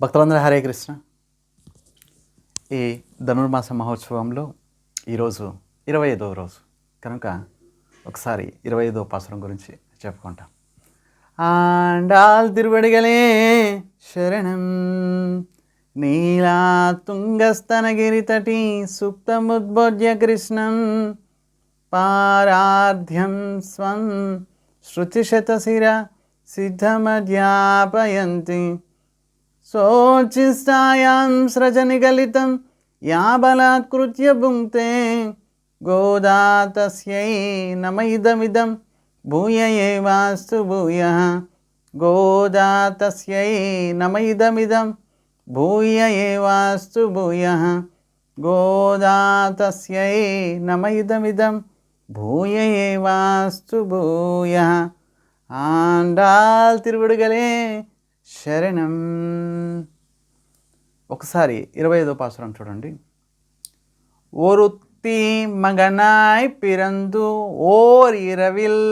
భక్తులందరూ హరే కృష్ణ. ఈ ధనుర్మాస మహోత్సవంలో ఈరోజు ఇరవై ఐదవ రోజు. కనుక ఒకసారి ఇరవై ఐదవ పాసురం గురించి చెప్పుకుంటాం. ఆండాల్ తిరువడిగలే శరణం. నీలా తుంగస్తనగిరి తటి సుప్తముద్బోధ్య కృష్ణం. పారాధ్యం స్వం శృతిశతశిర సిద్ధమధ్యాపయంతి. శోచిస్తాయాం సృజనిగలితం యా బలాత్కృత్య భుంక్తే గోదా తస్యై నమైదమిదం భూయ ఏవాస్తు భూయ గోదా తస్యై నమైదమిదం భూయ ఏవాస్తు భూయ గోదా తస్యై నమైదమిదం భూయ ఏవాస్తు భూయ. ఆండాల్ తిరుగుడుగలే శరణం ఒకసారి ఇరవై ఐదో పాసురం చూడండి ஒருத்தி மகனாய் பிறந்து ஓர் இரவில்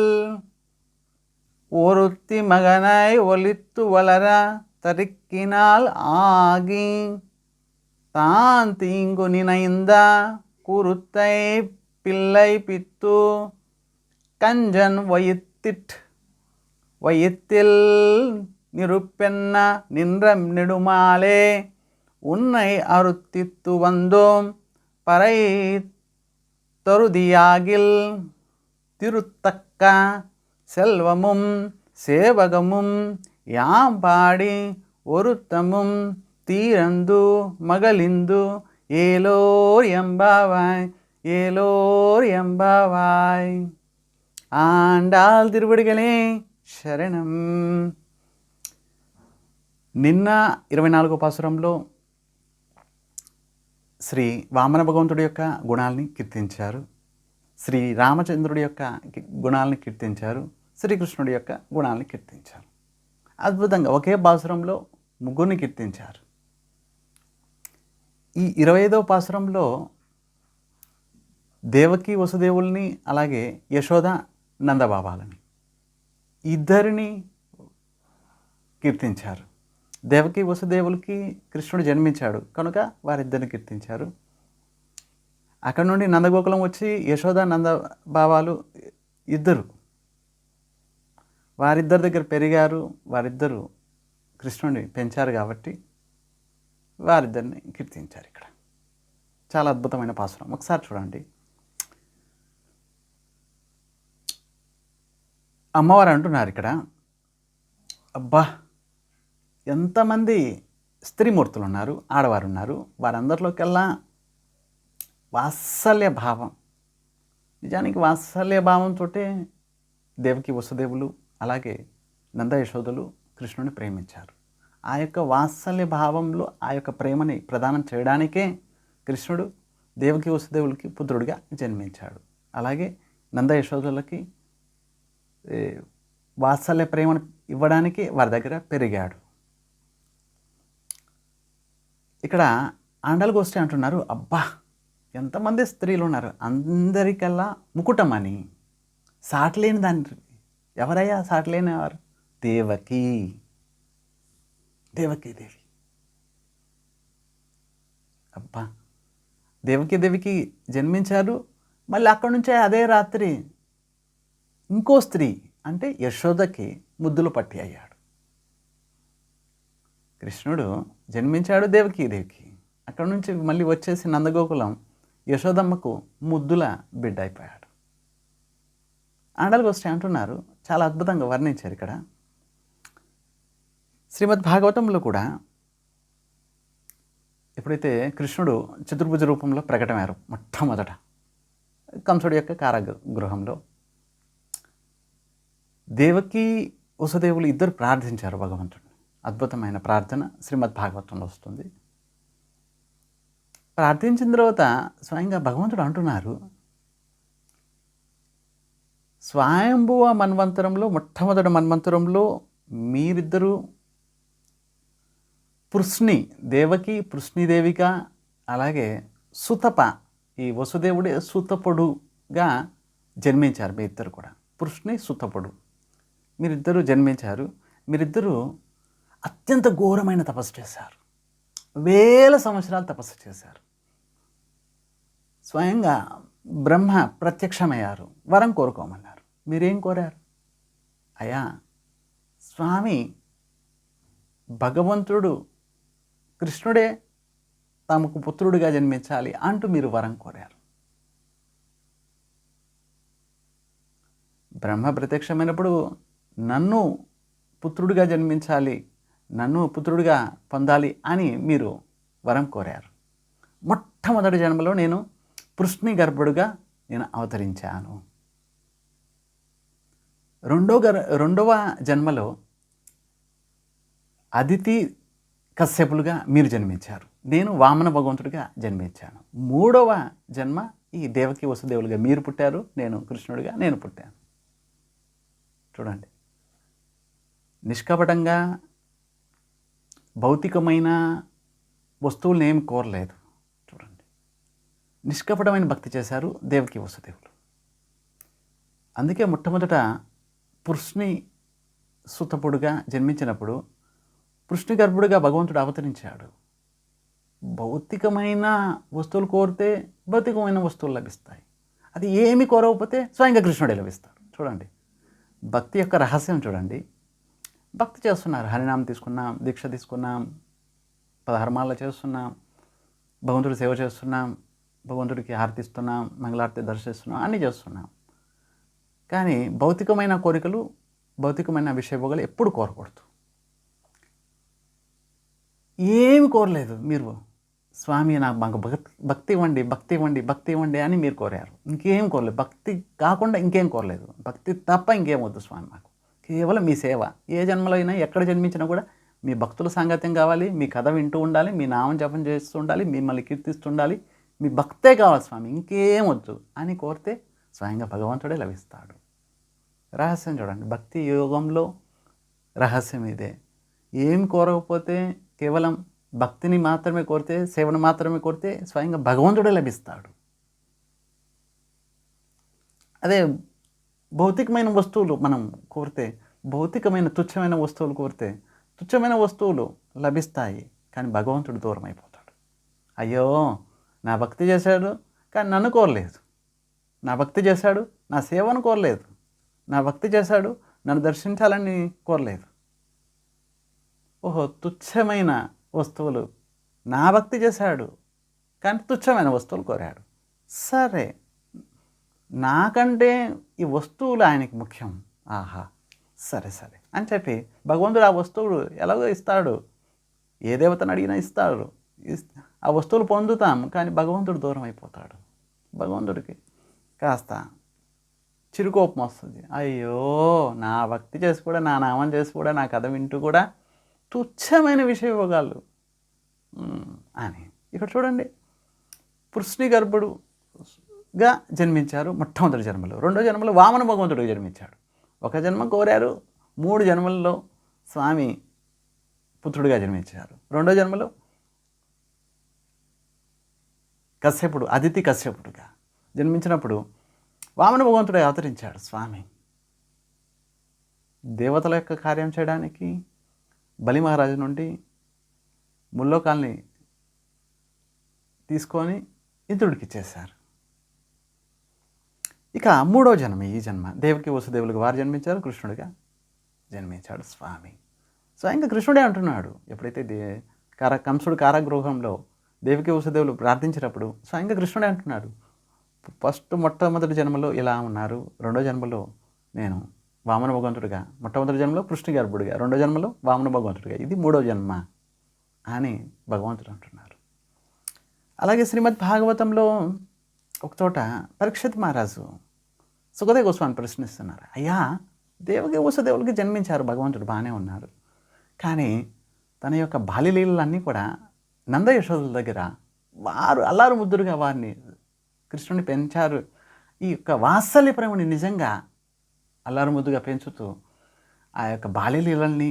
ஒருத்தி மகனாய் ஒலித்து வளர தருக்கினால் ஆகி தான் தீங்கு நினைந்த குருத்தை பிள்ளை பித்து கஞ்சன் வயித்திட் வயித்தில் நிருப்பென்ன நின்ற நெடுமாலே. உன்னை அறுத்தித்து வந்தோம் பறை தருதியாகில். திருத்தக்க செல்வமும் சேவகமும் யாம் பாடி ஒருத்தமும் தீரந்து மகளிந்து. ஏலோர் எம்பாவாய் ஏலோர் எம்பாவாய். ஆண்டாள் திருவடிகளே சரணம். నిన్న ఇరవై నాలుగో పాసురంలో శ్రీ వామన భగవంతుడి యొక్క గుణాలని కీర్తించారు. శ్రీ రామచంద్రుడి యొక్క గుణాలని కీర్తించారు. శ్రీకృష్ణుడి యొక్క గుణాలని కీర్తించారు. అద్భుతంగా ఒకే పాసురంలో ముగ్గురిని కీర్తించారు. ఈ ఇరవై ఐదవ పాసురంలో దేవకి వసుదేవుల్ని అలాగే యశోద నందబాబాలని ఇద్దరిని కీర్తించారు. దేవకి వసుదేవులకి కృష్ణుడు జన్మించాడు. కనుక వారిద్దరిని కీర్తించారు. అక్కడ నుండి నందగోకులం వచ్చి యశోద నంద భావాలు ఇద్దరు. వారిద్దరి దగ్గర పెరిగారు. వారిద్దరు కృష్ణుడిని పెంచారు కాబట్టి వారిద్దరిని కీర్తించారు ఇక్కడ. చాలా అద్భుతమైన పాసురం. ఒకసారి చూడండి. అమ్మవారు అంటున్నారు ఇక్కడ. అబ్బా! ఎంతమంది స్త్రీమూర్తులు ఉన్నారు ఆడవారు ఉన్నారు వారందరిలోకెల్లా వాత్సల్య భావం. నిజానికి వాత్సల్య భావంతోటే దేవకి వసుదేవులు అలాగే నంద యశోదులు కృష్ణుని ప్రేమించారు. ఆ యొక్క వాత్సల్య భావంలో ఆ యొక్క ప్రేమని ప్రదానం చేయడానికే కృష్ణుడు దేవకి వసుదేవులకి పుత్రుడిగా జన్మించాడు. అలాగే నంద యశోదులకి వాత్సల్య ప్రేమను ఇవ్వడానికి వారి దగ్గర పెరిగాడు. ఇక్కడ ఆండల గోష్ఠి అంటున్నారు అబ్బా ఎంతమంది స్త్రీలు ఉన్నారు అందరికల్లా ముకుటమని. సాటలేని దాని ఎవరయ్యా సాటలేని వారు దేవకి. దేవకి దేవి. అబ్బా దేవకి దేవికి జన్మించారు మళ్ళీ అక్కడి నుంచే అదే రాత్రి ఇంకో స్త్రీ అంటే యశోదకి ముద్దులు పట్టి అయ్యాడు. కృష్ణుడు జన్మించాడు దేవకీదేవికి అక్కడ నుంచి మళ్ళీ వచ్చేసి నందగోకులం యశోదమ్మకు ముద్దుల బిడ్డ అయిపోయాడు ఆండల గోష్ఠి అంటున్నారు చాలా అద్భుతంగా వర్ణించారు ఇక్కడ. శ్రీమద్ భాగవతంలో కూడా ఎప్పుడైతే కృష్ణుడు చతుర్భుజ రూపంలో ప్రకటమయ్యారు మొట్టమొదట కంసుడి యొక్క కారాగృహంలో దేవకి వసుదేవులు ఇద్దరు ప్రార్థించారు భగవంతుడు అద్భుతమైన ప్రార్థన శ్రీమద్ భాగవతంలో వస్తుంది. ప్రార్థించిన తర్వాత స్వయంగా భగవంతుడు అంటున్నారు స్వయంభువ మన్వంతరంలో మొట్టమొదటి మన్వంతరంలో మీరిద్దరూ పృష్ణి దేవకి పృష్ణిదేవిక అలాగే సుతప ఈ వసుదేవుడే సుతపుడుగా జన్మించారు మీ ఇద్దరు కూడా. పృష్ణి సుతపుడు. మీరిద్దరూ జన్మించారు. మీరిద్దరూ అత్యంత ఘోరమైన తపస్సు చేశారు. వేల సంవత్సరాలు తపస్సు చేశారు. స్వయంగా బ్రహ్మ ప్రత్యక్షమయ్యారు. వరం కోరుకోమన్నారు. మీరేం కోరారు? అయ్యా స్వామి భగవంతుడు కృష్ణుడే తమకు పుత్రుడిగా జన్మించాలి అంటూ మీరు వరం కోరారు. బ్రహ్మ ప్రత్యక్షమైనప్పుడు నన్ను పుత్రుడిగా జన్మించాలి నన్ను పుత్రుడిగా పొందాలి అని మీరు వరం కోరారు. మొట్టమొదటి జన్మలో నేను పృష్ణి గర్భుడుగా నేను అవతరించాను. రెండో గర్ రెండవ జన్మలో అదితి కశ్యపులుగా మీరు జన్మించారు. నేను వామన భగవంతుడిగా జన్మించాను. మూడవ జన్మ ఈ దేవకి వసుదేవులుగా మీరు పుట్టారు నేను కృష్ణుడిగా నేను పుట్టాను. చూడండి. నిష్కపటంగా భౌతికమైన వస్తువులను ఏమి కోరలేదు. చూడండి. నిష్కపటమైన భక్తి చేశారు దేవకి వసుదేవులు. అందుకే మొట్టమొదట పురుషుని సుతపుడుగా జన్మించినప్పుడు పురుషుని గర్భుడిగా భగవంతుడు అవతరించాడు. భౌతికమైన వస్తువులు కోరితే భౌతికమైన వస్తువులు లభిస్తాయి. అది ఏమి కోరకపోతే స్వయంగా కృష్ణుడే లభిస్తాడు. చూడండి. భక్తి యొక్క రహస్యం చూడండి. భక్తి చేస్తున్నారు. హరినామం తీసుకున్నాం దీక్ష తీసుకున్నాం పదహర్మాలు చేస్తున్నాం భగవంతుడి సేవ చేస్తున్నాం భగవంతుడికి హారతిస్తున్నాం మంగళారతి దర్శిస్తున్నాం అన్నీ చేస్తున్నాం. కానీ భౌతికమైన కోరికలు భౌతికమైన విషయభోగాలు ఎప్పుడు కోరకూడదు. ఏమి కోరలేదు మీరు. స్వామి నాకు మాకు భక్తి భక్తి ఇవ్వండి భక్తి ఇవ్వండి భక్తి ఇవ్వండి అని మీరు కోరారు. ఇంకేం కోరలేదు. భక్తి కాకుండా ఇంకేం కోరలేదు. భక్తి తప్ప ఇంకేం వద్దు స్వామి మాకు. కేవలం మీ సేవ. ఏ జన్మలో అయినా ఎక్కడ జన్మించినా కూడా మీ భక్తుల సాంగత్యం కావాలి మీ కథ వింటూ ఉండాలి మీ నామం జపం చేస్తూ ఉండాలి మిమ్మల్ని కీర్తిస్తుండాలి మీ భక్తే కావాలి స్వామి ఇంకేం వద్దు అని కోరితే స్వయంగా భగవంతుడే లభిస్తాడు. రహస్యం చూడండి భక్తి యోగంలో రహస్యం ఇదే. ఏం కోరకపోతే కేవలం భక్తిని మాత్రమే కోరితే సేవను మాత్రమే కోరితే స్వయంగా భగవంతుడే లభిస్తాడు. అదే భౌతికమైన వస్తువులు మనం కోరితే భౌతికమైన తుచ్చమైన వస్తువులు కోరితే తుచ్చమైన వస్తువులు లభిస్తాయి కానీ భగవంతుడు దూరం అయిపోతాడు అయ్యో నా భక్తి చేశాడు కానీ నన్ను కోరలేదు. నా భక్తి చేశాడు నా సేవను కోరలేదు. నా భక్తి చేశాడు నన్ను దర్శించాలని కోరలేదు. ఓహో తుచ్చమైన వస్తువులు. నా భక్తి చేశాడు కానీ తుచ్చమైన వస్తువులు కోరాడు. సరే నాకంటే ఈ వస్తువులు ఆయనకి ముఖ్యం. ఆహా సరే సరే. అని చెప్పి భగవంతుడు ఆ వస్తువులు ఎలాగో ఇస్తాడు. ఏ దేవతను అడిగినా ఇస్తాడు. ఆ వస్తువులు పొందుతాం కానీ భగవంతుడు దూరం అయిపోతాడు. భగవంతుడికి కాస్త చిరుకోపం వస్తుంది. అయ్యో నా భక్తి చేసి కూడా నా నామం చేసి కూడా నా కథ వింటూ కూడా తుచ్చమైన విషయ భోగాలు అని. ఇక్కడ చూడండి. పృష్ణి గా జన్మించారు మొట్టమొదటి జన్మలో. రెండో జన్మలో వామన భగవంతుడిగా జన్మించాడు. ఒక జన్మ కోరారు మూడు జన్మల్లో స్వామి పుత్రుడిగా జన్మించారు. రెండో జన్మలో కశ్యపుడు అదితి కశ్యపుడుగా జన్మించినప్పుడు వామన భగవంతుడు అవతరించాడు స్వామి. దేవతల యొక్క కార్యం చేయడానికి బలి మహారాజు నుండి ముల్లోకాల్ని తీసుకొని ఇంద్రుడికి ఇచ్చేశారు. ఇక మూడో జన్మ ఈ జన్మ. దేవుడికి వసుదేవులకు వారు జన్మించారు కృష్ణుడిగా జన్మించాడు స్వామి. స్వయంగా కృష్ణుడే అంటున్నాడు. ఎప్పుడైతే దే కార కంసుడు కారాగృహంలో దేవికి వసుదేవులు ప్రార్థించినప్పుడు స్వయంగా కృష్ణుడే అంటున్నాడు. ఫస్ట్ మొట్టమొదటి జన్మలో ఇలా ఉన్నారు. రెండో జన్మలో నేను వామన భగవంతుడిగా మొట్టమొదటి జన్మలో కృష్ణ గర్భుడిగా రెండో జన్మలో వామన భగవంతుడిగా. ఇది మూడో జన్మ అని భగవంతుడు అంటున్నారు. అలాగే శ్రీమద్ భాగవతంలో ఒక చోట పరీక్షిత్ మహారాజు సుఖదేవ గోస్వామి ప్రశ్నిస్తున్నారు. అయ్యా దేవకి వసుదేవులకి జన్మించారు భగవంతుడు బాగానే ఉన్నారు. కానీ తన యొక్క బాల్యలీలన్నీ కూడా నంద యశోదుల దగ్గర వారు అల్లారు ముద్దురుగా వారిని కృష్ణుని పెంచారు. ఈ యొక్క వాత్సల్య ప్రేమని నిజంగా అల్లారు ముద్దుగా పెంచుతూ ఆ యొక్క బాల్యలీలల్ని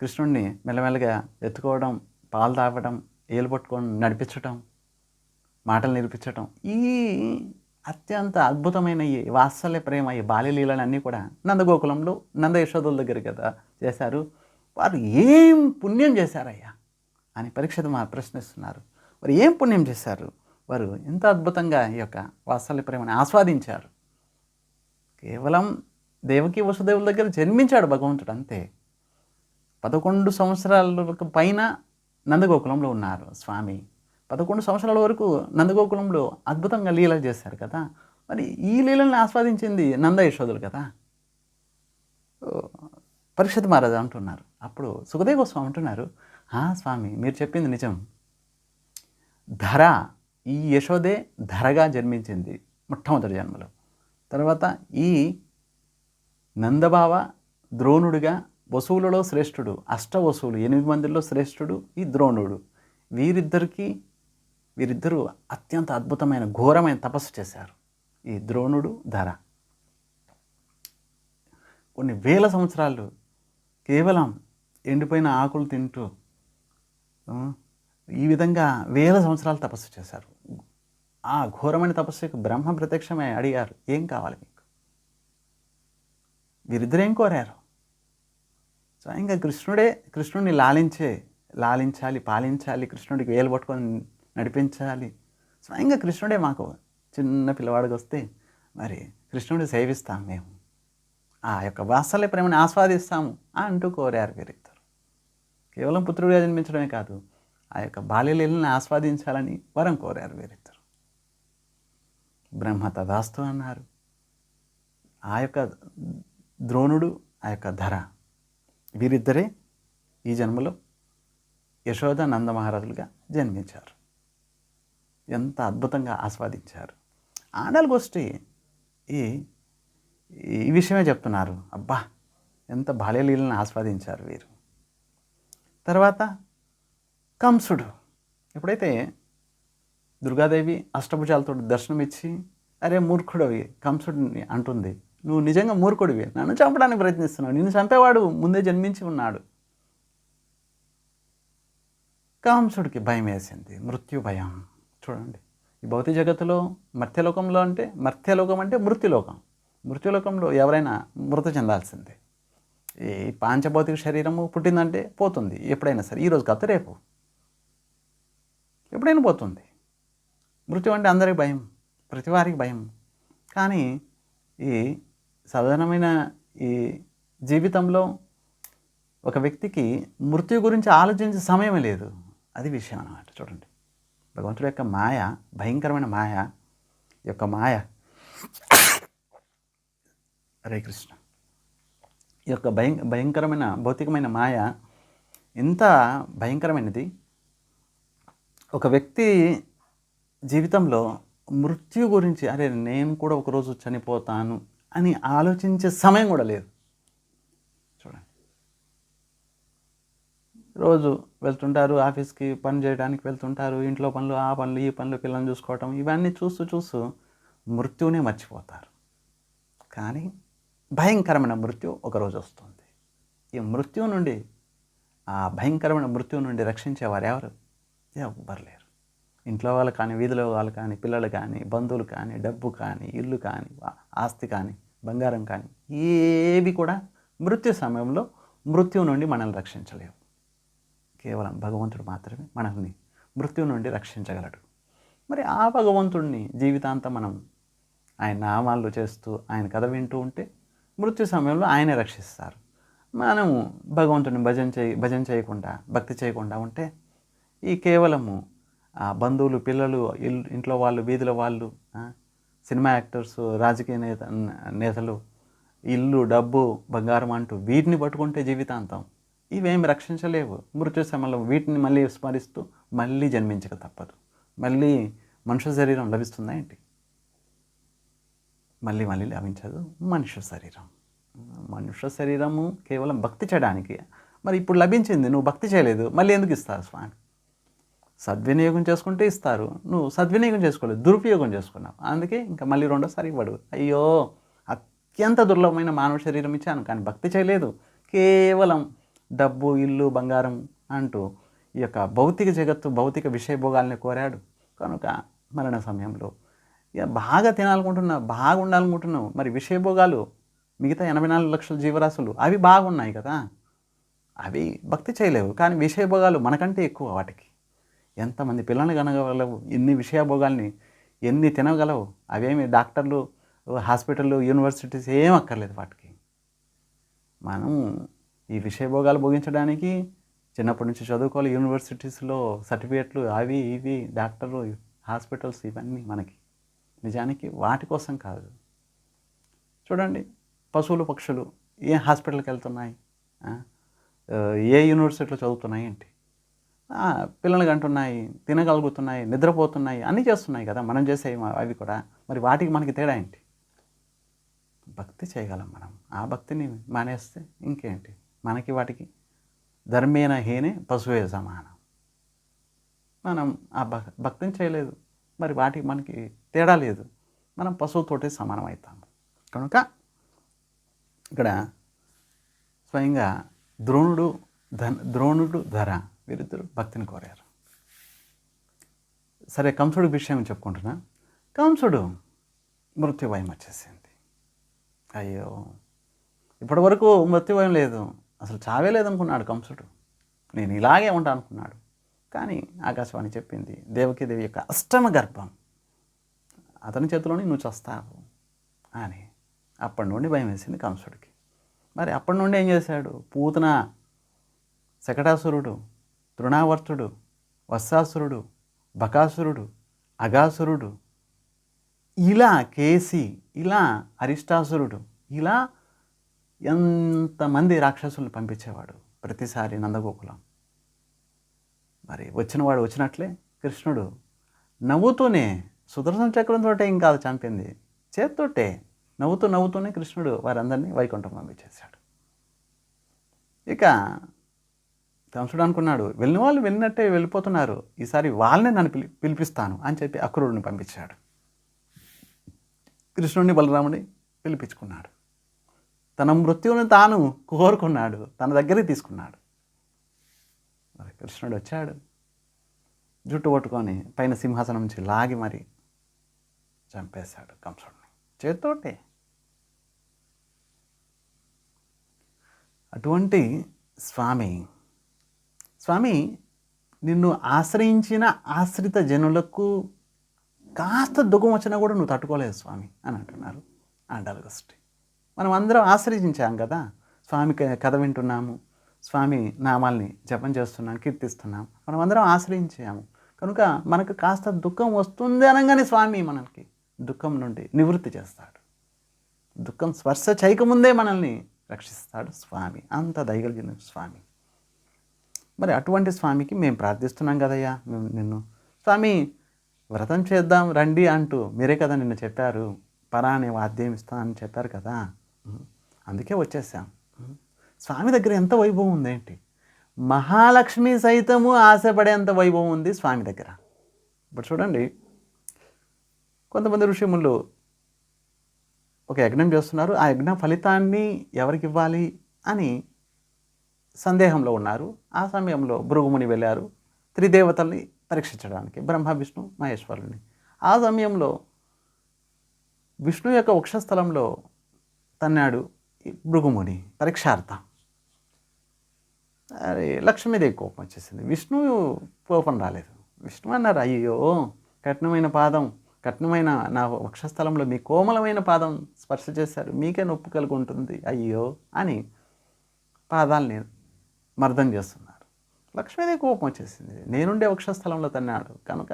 కృష్ణుడిని మెల్లమెల్లగా ఎత్తుకోవడం పాలు తాగడం ఏలు పట్టుకొని నడిపించటం మాటలు నేర్పించటం ఈ అత్యంత అద్భుతమైన ఈ వాత్సల్య ప్రేమ ఈ బాల్యలీలలన్నీ కూడా నందగోకులంలో నంద యశోదుల దగ్గర కదా చేశారు. వారు ఏం పుణ్యం చేశారయ్యా అని పరీక్షిత మా ప్రశ్నిస్తున్నారు. వారు ఏం పుణ్యం చేశారు? వారు ఎంత అద్భుతంగా ఈ యొక్క వాత్సల్య ప్రేమను ఆస్వాదించారు. కేవలం దేవకి వసుదేవుల దగ్గర జన్మించాడు భగవంతుడు అంతే. పదకొండు సంవత్సరాలకు పైన నందగోకులంలో ఉన్నారు స్వామి. పదకొండు సంవత్సరాల వరకు నందగోకులంలో అద్భుతంగా లీలలు చేశారు కదా. మరి ఈ లీలల్ని ఆస్వాదించింది నంద యశోదులు కదా పరిషత్ మహారాజు అంటున్నారు. అప్పుడు సుఖదేవ గోస్వామి అంటున్నారు స్వామి మీరు చెప్పింది నిజం. ధర ఈ యశోదే ధరగా జన్మించింది మొట్టమొదటి జన్మలో. తర్వాత ఈ నందబావ ద్రోణుడిగా వసువులలో శ్రేష్ఠుడు అష్ట వసువులు ఎనిమిది మందిలో శ్రేష్ఠుడు ఈ ద్రోణుడు. వీరిద్దరికీ వీరిద్దరూ అత్యంత అద్భుతమైన ఘోరమైన తపస్సు చేశారు. ఈ ద్రోణుడు ధర. కొన్ని వేల సంవత్సరాలు కేవలం ఎండిపోయిన ఆకులు తింటూ ఈ విధంగా వేల సంవత్సరాలు తపస్సు చేశారు. ఆ ఘోరమైన తపస్సుకు బ్రహ్మ ప్రత్యక్షమై అడిగారు ఏం కావాలి మీకు? వీరిద్దరేం కోరారు? స్వయంగా కృష్ణుడే కృష్ణుడిని లాలించే లాలించాలి పాలించాలి కృష్ణుడికి వేలు పట్టుకొని నడిపించాలి. స్వయంగా కృష్ణుడే మాకు చిన్న పిల్లవాడికి వస్తే మరి కృష్ణుడు సేవిస్తాం మేము. ఆ యొక్క వాత్సల్య ప్రేమని ఆస్వాదిస్తాము అంటూ కోరారు వీరిద్దరు. కేవలం పుత్రుడిగా జన్మించడమే కాదు ఆ యొక్క బాల్యలీలను ఆస్వాదించాలని వరం కోరారు వీరిద్దరు. బ్రహ్మ తదాస్తు అన్నారు ఆ యొక్క ద్రోణుడు ఆ యొక్క ధర వీరిద్దరే ఈ జన్మలో యశోద నంద మహారాజులుగా జన్మించారు. ఎంత అద్భుతంగా ఆస్వాదించారు. ఆండాల గోష్ఠి ఈ ఈ విషయమే చెప్తున్నారు. అబ్బా ఎంత బాల్యలీలను ఆస్వాదించారు వీరు. తర్వాత కంసుడు. ఎప్పుడైతే దుర్గాదేవి అష్టభుజాలతో దర్శనమిచ్చి అరే మూర్ఖుడవి కంసుడిని అంటుంది నువ్వు నిజంగా మూర్ఖుడివి నన్ను చంపడానికి ప్రయత్నిస్తున్నావు నిన్ను చంపేవాడు ముందే జన్మించి ఉన్నాడు. కంసుడికి భయం వేసింది మృత్యు భయం చూడండి. ఈ భౌతిక జగత్తులో మర్త్యలోకంలో అంటే మర్త్యలోకం అంటే మృత్యులోకం. మృత్యులోకంలో ఎవరైనా మృతి చెందాల్సిందే. ఈ పాంచభౌతిక శరీరము పుట్టిందంటే పోతుంది. ఎప్పుడైనా సరే. ఈరోజు కాదు రేపు. ఎప్పుడైనా పోతుంది. మృత్యు అంటే అందరికి భయం ప్రతి వారికి భయం. కానీ ఈ సాధారణమైన ఈ జీవితంలో ఒక వ్యక్తికి మృత్యు గురించి ఆలోచించే సమయమే లేదు. అది విషయం అన్నమాట. చూడండి. భగవంతుడి యొక్క మాయ భయంకరమైన మాయ ఈ యొక్క మాయ హరే కృష్ణ. ఈ యొక్క భయం భయంకరమైన భౌతికమైన మాయ ఎంత భయంకరమైనది? ఒక వ్యక్తి జీవితంలో మృత్యు గురించి అరే నేను కూడా ఒకరోజు చనిపోతాను అని ఆలోచించే సమయం కూడా లేదు. చూడండి. రోజు వెళ్తుంటారు ఆఫీస్కి పని చేయడానికి వెళ్తుంటారు ఇంట్లో పనులు ఆ పనులు ఈ పనులు పిల్లల్ని చూసుకోవటం ఇవన్నీ చూస్తూ చూస్తూ మృత్యువునే మర్చిపోతారు. కానీ భయంకరమైన మృత్యు ఒకరోజు వస్తుంది. ఈ మృత్యు నుండి ఆ భయంకరమైన మృత్యు నుండి రక్షించేవారు ఎవరు? ఎవ్వరు లేరు. ఇంట్లో వాళ్ళు కానీ వీధిలో వాళ్ళు కానీ పిల్లలు కానీ బంధువులు కానీ డబ్బు కానీ ఇల్లు కానీ ఆస్తి కానీ బంగారం కానీ ఏవి కూడా మృత్యు సమయంలో మృత్యు నుండి మనల్ని రక్షించలేవు. కేవలం భగవంతుడు మాత్రమే మనల్ని మృత్యు నుండి రక్షించగలడు. మరి ఆ భగవంతుడిని జీవితాంతం మనం ఆయన నామాలు చేస్తూ ఆయన కథ వింటూ ఉంటే మృత్యు సమయంలో ఆయనే రక్షిస్తారు. మనము భగవంతుడిని భజన చేయ భజన చేయకుండా భక్తి చేయకుండా ఉంటే ఈ కేవలము ఆ బంధువులు పిల్లలు ఇల్లు ఇంట్లో వాళ్ళు వీధుల వాళ్ళు సినిమా యాక్టర్స్ రాజకీయ నేత నేతలు ఇల్లు డబ్బు బంగారం అంటూ వీటిని పట్టుకుంటే జీవితాంతం ఇవేమి రక్షించలేవు. మృత్యు సమయంలో వీటిని మళ్ళీ స్మరిస్తూ మళ్ళీ జన్మించక తప్పదు. మళ్ళీ మనుష్య శరీరం లభిస్తుందా ఏంటి? మళ్ళీ మళ్ళీ లభించదు మనుష్య శరీరం. మనుష్య శరీరము కేవలం భక్తి చేయడానికి. మరి ఇప్పుడు లభించింది నువ్వు భక్తి చేయలేదు మళ్ళీ ఎందుకు ఇస్తారు స్వామి? సద్వినియోగం చేసుకుంటే ఇస్తారు. నువ్వు సద్వినియోగం చేసుకోలేదు దురుపయోగం చేసుకున్నావు. అందుకే ఇంకా మళ్ళీ రెండోసారి ఇవ్వడు. అయ్యో అత్యంత దుర్లభమైన మానవ శరీరం ఇచ్చాను కానీ భక్తి చేయలేదు. కేవలం డబ్బు ఇల్లు బంగారం అంటూ ఈ యొక్క భౌతిక జగత్తు భౌతిక విషయభోగాల్ని కోరాడు. కనుక మరణ సమయంలో ఇక బాగా తినాలనుకుంటున్నావు బాగా ఉండాలనుకుంటున్నావు మరి విషయభోగాలు మిగతా ఎనభై నాలుగు లక్షల జీవరాశులు అవి బాగున్నాయి కదా. అవి భక్తి చేయలేవు. కానీ విషయభోగాలు మనకంటే ఎక్కువ వాటికి. ఎంతమంది పిల్లల్ని కనగలవు ఎన్ని విషయభోగాల్ని ఎన్ని తినగలవు అవేమి డాక్టర్లు హాస్పిటళ్ళు యూనివర్సిటీస్ ఏం అక్కర్లేదు వాటికి. మనం ఈ విషయభోగాలు భోగించడానికి చిన్నప్పటి నుంచి చదువుకోవాలి. యూనివర్సిటీస్లో సర్టిఫికేట్లు అవి ఇవి డాక్టర్లు హాస్పిటల్స్ ఇవన్నీ మనకి. నిజానికి వాటి కోసం కాదు. చూడండి పశువులు పక్షులు ఏ హాస్పిటల్కి వెళ్తున్నాయి? ఏ యూనివర్సిటీలో చదువుతున్నాయి ఏంటి? పిల్లలు కంటున్నాయి తినగలుగుతున్నాయి నిద్రపోతున్నాయి అన్నీ చేస్తున్నాయి కదా మనం చేసే అవి కూడా. మరి వాటికి మనకి తేడా ఏంటి? భక్తి చేయగలం మనం. ఆ భక్తిని మానేస్తే ఇంకేంటి? మనకి వాటికి ధర్మేన హీనే పశువే సమానం. మనం ఆ భక్ భక్తిని చేయలేదు. మరి వాటికి మనకి తేడా లేదు. మనం పశువుతోటే సమానం అవుతాము కనుక ఇక్కడ స్వయంగా ద్రోణుడు ధన ద్రోణుడు ధర వీరిద్దరు భక్తిని కోరారు. సరే కంసుడు విషయం చెప్పుకుంటున్నా. కంసుడు మృత్యువయం వచ్చేసింది అయ్యో ఇప్పటి వరకు లేదు. అసలు చావే లేదనుకున్నాడు కంసుడు. నేను ఇలాగే ఉంటా అనుకున్నాడు. కానీ ఆకాశవాణి చెప్పింది దేవకీదేవి యొక్క అష్టమ గర్భం. అతని చేతిలోని నువ్వు చస్తావు. అని అప్పటి నుండి భయం వేసింది కంసుడికి. మరి అప్పటి నుండి ఏం చేశాడు? పూతన శకటాసురుడు తృణావర్తుడు వత్సాసురుడు బకాసురుడు అగాసురుడు ఇలా కేసి ఇలా అరిష్టాసురుడు ఇలా ఎంతమంది రాక్షసులను పంపించేవాడు? ప్రతిసారి నందగోకులం. మరి వచ్చినవాడు వచ్చినట్లే కృష్ణుడు నవ్వుతూనే సుదర్శన చక్రంతోటే ఇంకా అది చంపింది. చేత్తోటే నవ్వుతూ నవ్వుతూనే కృష్ణుడు వారందరినీ వైకుంఠం పంపించేశాడు. ఇక కంసుడు అనుకున్నాడు వెళ్ళిన వాళ్ళు వెళ్ళినట్టే వెళ్ళిపోతున్నారు. ఈసారి వాళ్ళనే నన్ను పిలి పిలిపిస్తాను అని చెప్పి అక్రూరుడిని పంపించాడు. కృష్ణుడిని బలరాముడిని పిలిపించుకున్నాడు. తన మృత్యువును తాను కోరుకున్నాడు తన దగ్గరికి తీసుకున్నాడు. మరి కృష్ణుడు వచ్చాడు. జుట్టు పట్టుకొని పైన సింహాసనం నుంచి లాగి మరి చంపేశాడు కంసుడిని. చేత్తోటే. అటువంటి స్వామి స్వామి నిన్ను ఆశ్రయించిన ఆశ్రిత జనులకు కాస్త దుఃఖం వచ్చినా కూడా నువ్వు తట్టుకోలేదు స్వామి అని అంటున్నారు ఆండాలగస్టి మనం అందరం ఆశ్రయించాం కదా. స్వామి కథ వింటున్నాము. స్వామి నామాల్ని జపం చేస్తున్నాం కీర్తిస్తున్నాం. మనం అందరం ఆశ్రయించాము. కనుక మనకు కాస్త దుఃఖం వస్తుంది అనగానే స్వామి మనకి దుఃఖం నుండి నివృత్తి చేస్తాడు. దుఃఖం స్పర్శ చేయకముందే మనల్ని రక్షిస్తాడు స్వామి. అంత దయగలిగిన స్వామి. మరి అటువంటి స్వామికి మేము ప్రార్థిస్తున్నాం కదయ్యా. మేము నిన్ను స్వామి వ్రతం చేద్దాం రండి అంటూ మీరే కదా నిన్ను చెప్పారు. పరా అనే వాద్యం ఇస్తానని చెప్పారు కదా. అందుకే వచ్చేసాం. స్వామి దగ్గర ఎంత వైభవం ఉందేంటి? మహాలక్ష్మి సైతము ఆశపడేంత వైభవం ఉంది స్వామి దగ్గర. ఇప్పుడు చూడండి కొంతమంది ఋషిములు ఒక యజ్ఞం చేస్తున్నారు ఆ యజ్ఞ ఫలితాన్ని ఎవరికి ఇవ్వాలి అని సందేహంలో ఉన్నారు. ఆ సమయంలో భృగుముని వెళ్ళారు త్రిదేవతల్ని పరీక్షించడానికి బ్రహ్మ విష్ణు మహేశ్వరుని ఆ సమయంలో విష్ణు యొక్క వక్షస్థలంలో తన్నాడు ఈ భృగుముని పరీక్షార్థ. అరే లక్ష్మీదేవి కోపం వచ్చేసింది. విష్ణు కోపం రాలేదు. విష్ణు అన్నారు అయ్యో కఠినమైన పాదం కఠినమైన నా వక్షస్థలంలో మీ కోమలమైన పాదం స్పర్శ చేశారు. మీకే నొప్పి కలిగి ఉంటుంది అయ్యో అని పాదాల్ని మర్దం చేస్తున్నారు. లక్ష్మీదేవి కోపం వచ్చేసింది. నేనుండే వక్షస్థలంలో తన్నాడు. కనుక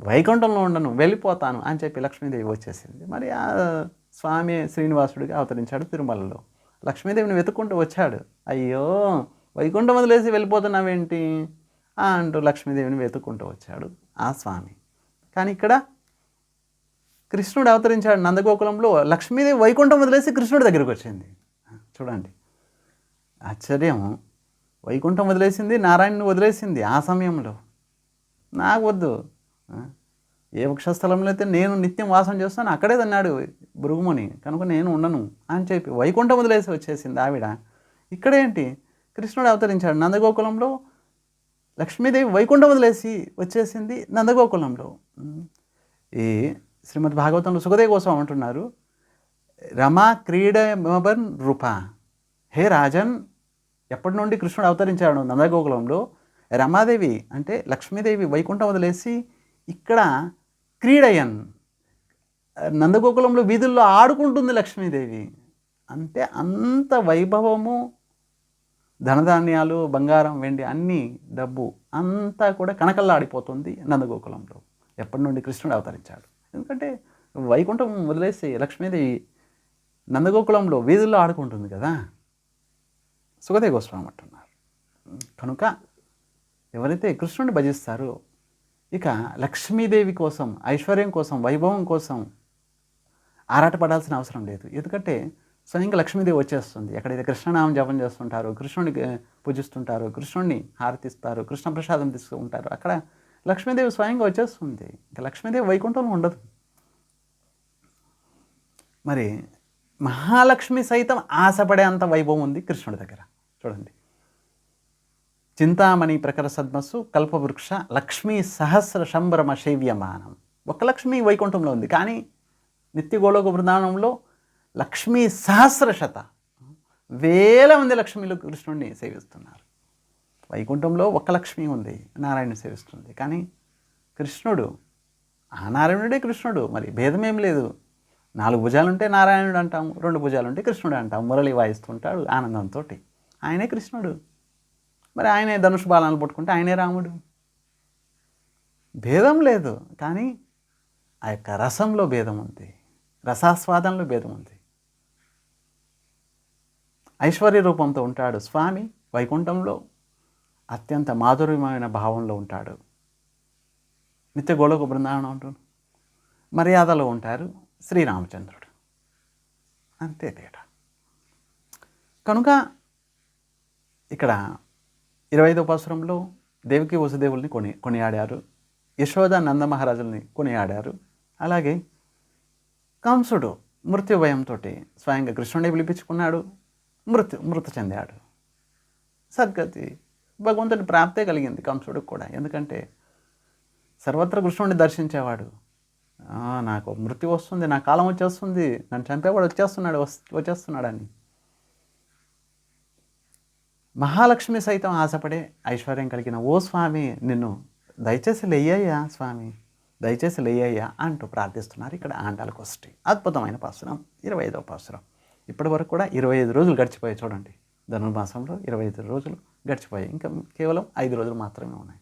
వైకుంఠంలో ఉండను వెళ్ళిపోతాను అని చెప్పి లక్ష్మీదేవి వచ్చేసింది. మరి ఆ స్వామి శ్రీనివాసుడిగా అవతరించాడు తిరుమలలో. లక్ష్మీదేవిని వెతుక్కుంటూ వచ్చాడు. అయ్యో వైకుంఠం వదిలేసి వెళ్ళిపోతున్నావేంటి? అంటూ లక్ష్మీదేవిని వెతుక్కుంటూ వచ్చాడు ఆ స్వామి. కానీ ఇక్కడ కృష్ణుడు అవతరించాడు నందగోకులంలో. లక్ష్మీదేవి వైకుంఠం వదిలేసి కృష్ణుడి దగ్గరికి వచ్చింది. చూడండి. ఆశ్చర్యం. వైకుంఠం వదిలేసింది నారాయణని వదిలేసింది ఆ సమయంలో. నాకు వద్దు. ఏ వృక్షస్థలంలో అయితే నేను నిత్యం వాసం చేస్తాను అక్కడే తన్నాడు భృగుముని. కనుక నేను ఉండను అని చెప్పి వైకుంఠం వదిలేసి వచ్చేసింది ఆవిడ. ఇక్కడేంటి కృష్ణుడు అవతరించాడు నందగోకులంలో. లక్ష్మీదేవి వైకుంఠం వదిలేసి వచ్చేసింది నందగోకులంలో. ఈ శ్రీమద్ భాగవతంలో సుఖదేవ కోసం అంటున్నారు. రమా క్రీడమబన్ రూప. హే రాజన్ ఎప్పటి నుండి కృష్ణుడు అవతరించాడు నందగోకులంలో? రమాదేవి అంటే లక్ష్మీదేవి వైకుంఠం వదిలేసి ఇక్కడ క్రీడయన్. నందగోకులంలో వీధుల్లో ఆడుకుంటుంది లక్ష్మీదేవి. అంటే అంత వైభవము ధనధాన్యాలు బంగారం వెండి అన్నీ డబ్బు అంతా కూడా కనకల్లాడిపోతుంది నందగోకులంలో. ఎప్పటి నుండి కృష్ణుడు అవతరించాడు. ఎందుకంటే వైకుంఠం వదిలేసి లక్ష్మీదేవి నందగోకులంలో వీధుల్లో ఆడుకుంటుంది కదా. సుఖదేవ గోస్వామి అంటున్నారు. కనుక ఎవరైతే కృష్ణుడిని భజిస్తారో ఇక లక్ష్మీదేవి కోసం ఐశ్వర్యం కోసం వైభవం కోసం ఆరాటపడాల్సిన అవసరం లేదు. ఎందుకంటే స్వయంగా లక్ష్మీదేవి వచ్చేస్తుంది. ఎక్కడైతే కృష్ణనామం జపం చేస్తుంటారు కృష్ణుని పూజిస్తుంటారు కృష్ణుడిని హారతిస్తారు కృష్ణ ప్రసాదం తీసుకుంటారు అక్కడ లక్ష్మీదేవి స్వయంగా వచ్చేస్తుంది. ఇంకా లక్ష్మీదేవి వైకుంఠంలో ఉండదు. మరి మహాలక్ష్మి సైతం ఆశపడే అంత వైభవం ఉంది కృష్ణుడి దగ్గర. చూడండి. చింతామణి ప్రకర సద్మస్సు కల్పవృక్ష లక్ష్మీ సహస్ర సంభ్రమ శైవ్యమానం ఒక లక్ష్మి వైకుంఠంలో ఉంది. కానీ నిత్యగోళోక బృందావనంలో లక్ష్మీ సహస్ర శత వేల మంది లక్ష్మీలు కృష్ణుడిని సేవిస్తున్నారు. వైకుంఠంలో ఒక లక్ష్మి ఉంది నారాయణ సేవిస్తుంది. కానీ కృష్ణుడు ఆ నారాయణుడే కృష్ణుడు. మరి భేదమేం లేదు. నాలుగు భుజాలుంటే నారాయణుడు అంటాం రెండు భుజాలుంటే కృష్ణుడు అంటాం మురళి వాయిస్తుంటాడు ఆనందంతో ఆయనే కృష్ణుడు. మరి ఆయనే ధనుష్ బాణాలు పట్టుకుంటే ఆయనే రాముడు. భేదం లేదు కానీ ఆ యొక్క రసంలో భేదం ఉంది. రసాస్వాదంలో భేదం ఉంది. ఐశ్వర్య రూపంతో ఉంటాడు స్వామి వైకుంఠంలో. అత్యంత మాధుర్యమైన భావంలో ఉంటాడు. నిత్య గోళక బృందావనం ఉంటుంది మర్యాదలో ఉంటారు శ్రీరామచంద్రుడు. అంతే తేడా. కనుక ఇక్కడ ఇరవై ఐదవ పాసురంలో దేవికి వసుదేవుల్ని కొని కొనియాడారు. యశోద నందమహారాజుల్ని కొనియాడారు. అలాగే కంసుడు మృత్యు భయంతో స్వయంగా కృష్ణుడిని పిలిపించుకున్నాడు. మృత్యు మృతి చెందాడు. సద్గతి భగవంతుడి ప్రాప్తే కలిగింది కంసుడికి కూడా. ఎందుకంటే సర్వత్ర కృష్ణుడిని దర్శించేవాడు. నాకు మృతి వస్తుంది నా కాలం వచ్చేస్తుంది నన్ను చంపేవాడు వచ్చేస్తున్నాడు వస్- వచ్చేస్తున్నాడని. మహాలక్ష్మి సైతం ఆశపడే ఐశ్వర్యం కలిగిన ఓ స్వామి నిన్ను దయచేసి లేయ్యయ్యా స్వామి దయచేసి లేయ్యయ్యా అంటూ ప్రార్థిస్తున్నారు ఇక్కడ ఆండాల కోష్టి అద్భుతమైన పాసురం ఇరవై ఐదవ పాసురం ఇప్పటి వరకు కూడా ఇరవై ఐదు రోజులు గడిచిపోయాయి చూడండి. ధనుర్మాసంలో ఇరవై ఐదు రోజులు గడిచిపోయాయి. ఇంకా కేవలం ఐదు రోజులు మాత్రమే ఉన్నాయి.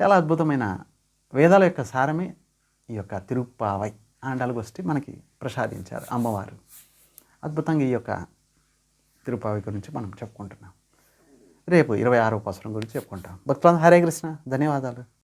చాలా అద్భుతమైన వేదాల యొక్క సారమే ఈ యొక్క తిరుప్పావై. ఆండాల గోష్ఠి మనకి ప్రసాదించారు అమ్మవారు. అద్భుతంగా ఈ యొక్క తిరుపావి గురించి మనం చెప్పుకుంటున్నాం. రేపు ఇరవై ఆరో పాసురం గురించి చెప్పుకుంటాం. భక్తులు హరే కృష్ణ. ధన్యవాదాలు.